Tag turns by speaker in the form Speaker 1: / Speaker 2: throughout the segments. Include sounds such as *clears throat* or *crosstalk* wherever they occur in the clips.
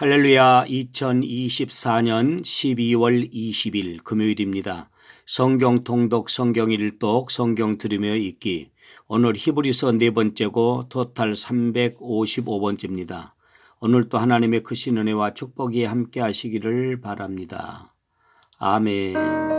Speaker 1: 할렐루야 2024년 12월 20일 금요일입니다. 성경 통독 성경 일독 성경 들으며 읽기 오늘 히브리서 네 번째고 토탈 355번째입니다. 오늘도 하나님의 크신 은혜와 축복이 함께 하시기를 바랍니다. 아멘. *clears throat*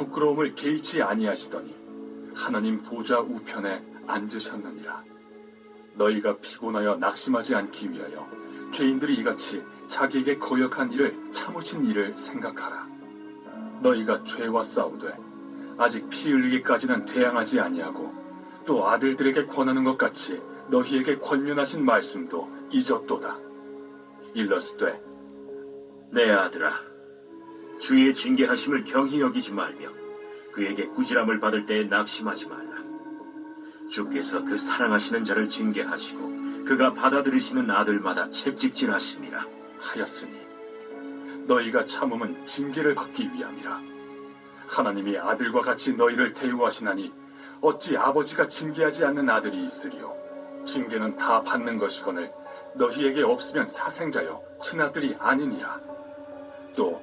Speaker 2: 부끄러움을 개의치 아니하시더니 하나님 보좌 우편에 앉으셨느니라. 너희가 피곤하여 낙심하지 않기 위하여 죄인들이 이같이 자기에게 거역한 일을 참으신 일을 생각하라. 너희가 죄와 싸우되 아직 피 흘리기까지는 대항하지 아니하고 또 아들들에게 권하는 것 같이 너희에게 권면하신 말씀도 잊었도다. 일러스되
Speaker 3: 내 아들아, 주의 징계하심을 경히 여기지 말며 그에게 꾸지람을 받을 때에 낙심하지 말라. 주께서 그 사랑하시는 자를 징계하시고 그가 받아들이시는 아들마다 채찍질하심이라.
Speaker 2: 하였으니 너희가 참음은 징계를 받기 위함이라 하나님이 아들과 같이 너희를 대우하시나니 어찌 아버지가 징계하지 않는 아들이 있으리요 징계는 다 받는 것이거늘 너희에게 없으면 사생자여 친아들이 아니니라 또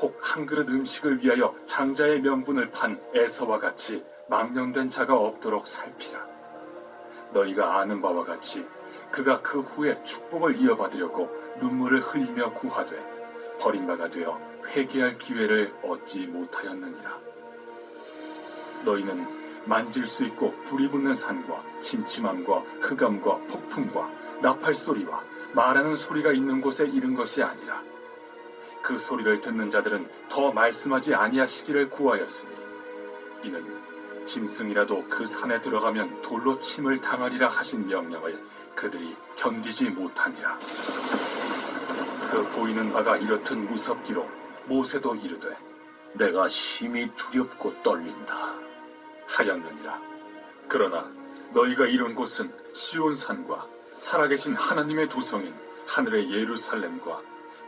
Speaker 2: 혹 한 그릇 음식을 위하여 장자의 명분을 판 에서와 같이 망령된 자가 없도록 살피라. 너희가 아는 바와 같이 그가 그 후에 축복을 이어받으려고 눈물을 흘리며 구하되 버림바가 되어 회개할 기회를 얻지 못하였느니라. 너희는 만질 수 있고 불이 붙는 산과 침침함과 흑암과 폭풍과 나팔 소리와 말하는 소리가 있는 곳에 이른 것이 아니라 그 소리를 듣는 자들은 더 말씀하지 아니하시기를 구하였으니 이는 짐승이라도 그 산에 들어가면 돌로 침을 당하리라 하신 명령을 그들이 견디지 못하니라 그 보이는 바가 이렇듯 무섭기로 모세도 이르되
Speaker 3: 내가 심히 두렵고 떨린다.
Speaker 2: 하였느니라. 그러나 너희가 이룬 곳은 시온산과 살아계신 하나님의 도성인 하늘의 예루살렘과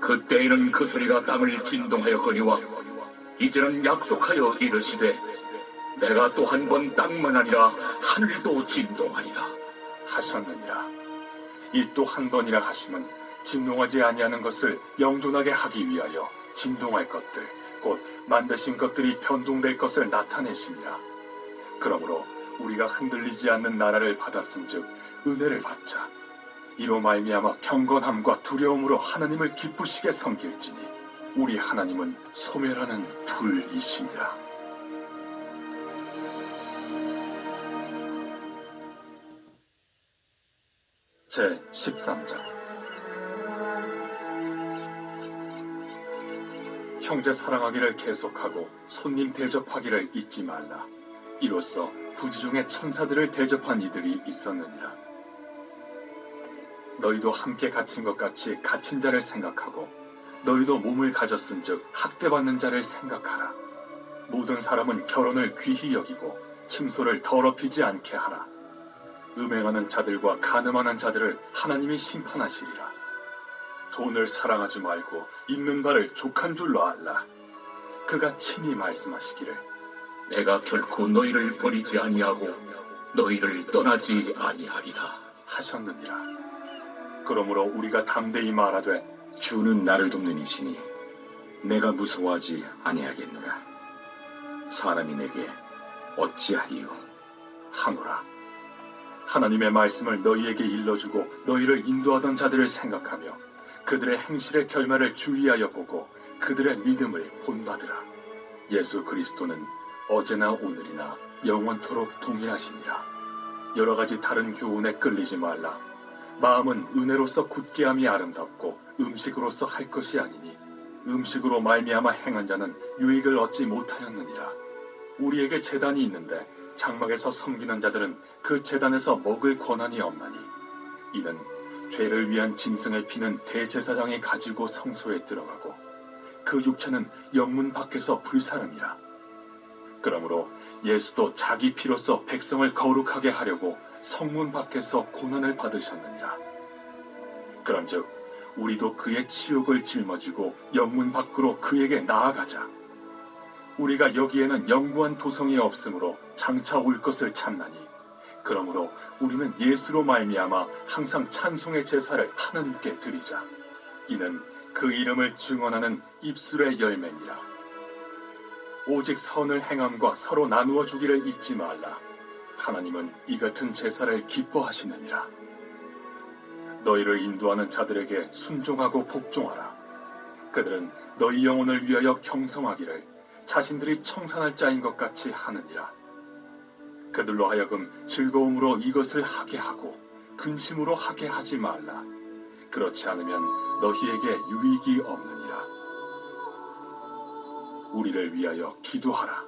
Speaker 3: 그때에는 그 소리가 땅을 진동하였거니와 이제는 약속하여 이르시되 내가 또 한 번 땅만 아니라 하늘도 진동하리라.
Speaker 2: 하셨느니라 이 또 한 번이라 하심은 진동하지 아니하는 것을 영존하게 하기 위하여 진동할 것들 곧 만드신 것들이 변동될 것을 나타내심이라 그러므로 우리가 흔들리지 않는 나라를 받았음즉 은혜를 받자 이로 말미암아 경건함과 두려움으로 하나님을 기쁘시게 섬길지니 우리 하나님은 소멸하는 불이시니라 제 13장 형제 사랑하기를 계속하고 손님 대접하기를 잊지 말라. 이로써 부지 중에 천사들을 대접한 이들이 있었느니라. 너희도 함께 갇힌 것 같이 갇힌 자를 생각하고 너희도 몸을 가졌은즉 학대받는 자를 생각하라. 모든 사람은 결혼을 귀히 여기고 침소를 더럽히지 않게 하라. 음행하는 자들과 간음하는 자들을 하나님이 심판하시리라. 돈을 사랑하지 말고 있는 바를 족한 줄로 알라. 그가 친히 말씀하시기를
Speaker 3: 내가 결코 너희를 버리지 아니하고 너희를 떠나지 아니하리라.
Speaker 2: 하셨느니라. 그러므로 우리가 담대히 말하되
Speaker 4: 주는 나를 돕는 이시니 내가 무서워하지 아니하겠노라. 사람이 내게 어찌하리요?
Speaker 2: 하노라. 하나님의 말씀을 너희에게 일러주고 너희를 인도하던 자들을 생각하며 그들의 행실의 결말을 주의하여 보고 그들의 믿음을 본받으라. 예수 그리스도는 어제나 오늘이나 영원토록 동일하시니라. 여러 가지 다른 교훈에 끌리지 말라. 마음은 은혜로서 굳게 함이 아름답고 음식으로서 할 것이 아니니 음식으로 말미암아 행한 자는 유익을 얻지 못하였느니라. 우리에게 재단이 있는데 장막에서 섬기는 자들은 그 재단에서 먹을 권한이 없나니 이는 죄를 위한 짐승을 피는 대제사장이 가지고 성소에 들어가고 그 육체는 영문 밖에서 불사름이라 그러므로 예수도 자기 피로써 백성을 거룩하게 하려고 성문 밖에서 고난을 받으셨느니라 그런즉 우리도 그의 치욕을 짊어지고 영문 밖으로 그에게 나아가자. 우리가 여기에는 영구한 도성이 없으므로 장차 올 것을 찾나니 그러므로 우리는 예수로 말미암아 항상 찬송의 제사를 하나님께 드리자. 이는 그 이름을 증언하는 입술의 열매니라. 오직 선을 행함과 서로 나누어 주기를 잊지 말라 하나님은 이 같은 제사를 기뻐하시느니라 너희를 인도하는 자들에게 순종하고 복종하라 그들은 너희 영혼을 위하여 경성하기를 자신들이 청산할 자인 것 같이 하느니라. 그들로 하여금 즐거움으로 이것을 하게 하고 근심으로 하게 하지 말라. 그렇지 않으면 너희에게 유익이 없느니라. 우리를 위하여 기도하라.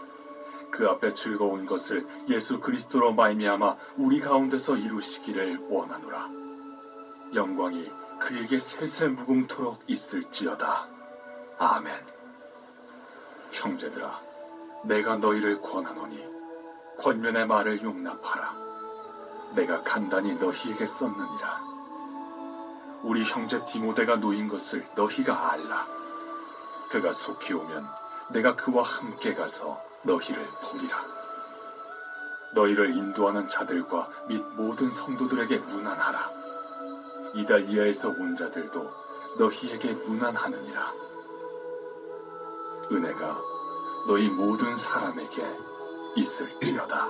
Speaker 2: 그 앞에 즐거운 것을 예수 그리스도로 말미암아 우리 가운데서 이루시기를 원하노라. 영광이 그에게 세세 무궁토록 있을지어다. 아멘. 형제들아, 내가 너희를 권하노니 권면의 말을 용납하라. 내가 간단히 너희에게 썼느니라. 우리 형제 디모데가 놓인 것을 너희가 알라. 그가 속히 오면 내가 그와 함께 가서 너희를 보리라. 너희를 인도하는 자들과 및 모든 성도들에게 문안하라. 이달리아에서 온 자들도 너희에게 문안하느니라. 은혜가 너희 모든 사람에게 있을지어다.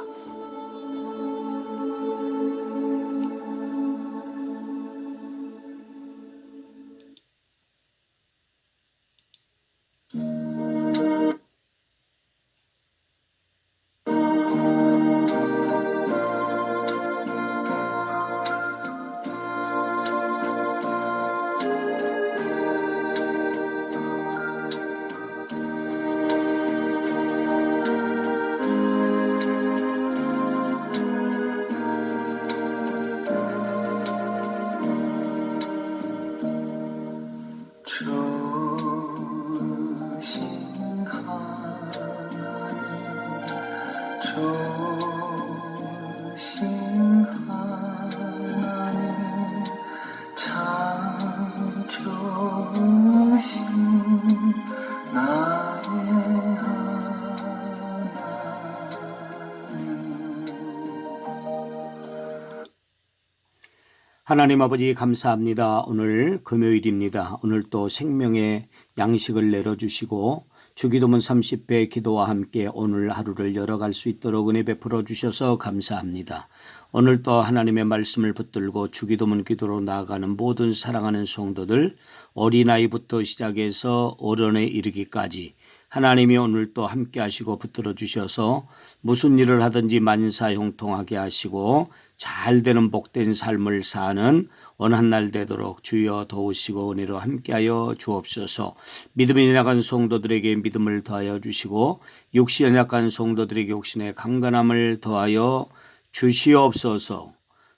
Speaker 1: 하나님 아버지 감사합니다. 오늘 금요일입니다. 오늘 또 생명의 양식을 내려주시고 주기도문 30배 기도와 함께 오늘 하루를 열어갈 수 있도록 은혜 베풀어 주셔서 감사합니다. 오늘 또 하나님의 말씀을 붙들고 주기도문 기도로 나아가는 모든 사랑하는 성도들 어린아이부터 시작해서 어른에 이르기까지 하나님이 오늘 또 함께 하시고 붙들어 주셔서 무슨 일을 하든지 만사 형통하게 하시고 잘 되는 복된 삶을 사는 어느 한 날 되도록 주여 도우시고 은혜로 함께하여 주옵소서 믿음이 약한 성도들에게 믿음을 더하여 주시고 육신이 약한 성도들에게 육신의 강건함을 더하여 주시옵소서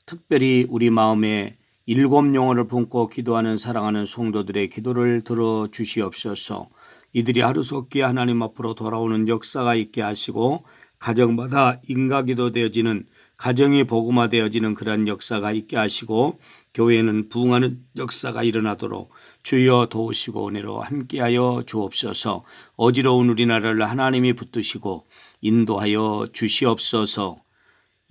Speaker 1: 특별히 우리 마음에 일곱 영혼을 품고 기도하는 사랑하는 성도들의 기도를 들어 주시옵소서. 이들이 하루속히 하나님 앞으로 돌아오는 역사가 있게 하시고 가정마다 인가기도 되어지는 가정이 복음화되어지는 그런 역사가 있게 하시고 교회는 부흥하는 역사가 일어나도록 주여 도우시고 은혜로 함께하여 주옵소서. 어지러운 우리나라를 하나님이 붙드시고 인도하여 주시옵소서.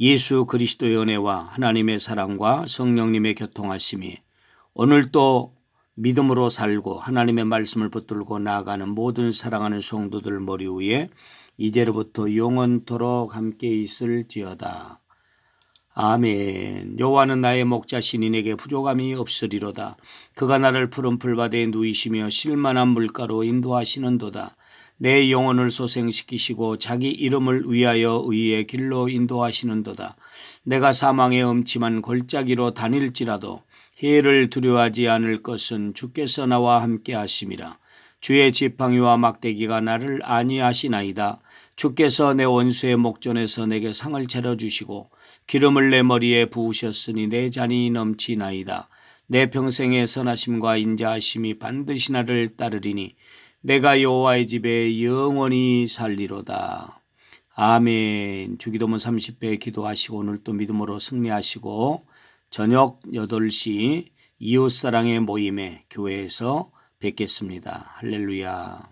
Speaker 1: 예수 그리스도의 은혜와 하나님의 사랑과 성령님의 교통하심이 오늘도 믿음으로 살고 하나님의 말씀을 붙들고 나아가는 모든 사랑하는 성도들 머리 위에 이제로부터 영원토록 함께 있을지어다. 아멘. 여호와는 나의 목자시니 내게 부족함이 없으리로다. 그가 나를 푸른 풀밭에 누이시며 실만한 물가로 인도하시는도다. 내 영혼을 소생시키시고 자기 이름을 위하여 의의 길로 인도하시는도다. 내가 사망의 음침한 골짜기로 다닐지라도 해를 두려워하지 않을 것은 주께서 나와 함께 하심이라. 주의 지팡이와 막대기가 나를 안위하시나이다. 주께서 내 원수의 목전에서 내게 상을 차려주시고 기름을 내 머리에 부으셨으니 내 잔이 넘치나이다. 내 평생의 선하심과 인자하심이 반드시 나를 따르리니 내가 여호와의 집에 영원히 살리로다. 아멘. 주기도문 30배 기도하시고 오늘 또 믿음으로 승리하시고 저녁 8시 이웃사랑의 모임에 교회에서 뵙겠습니다. 할렐루야.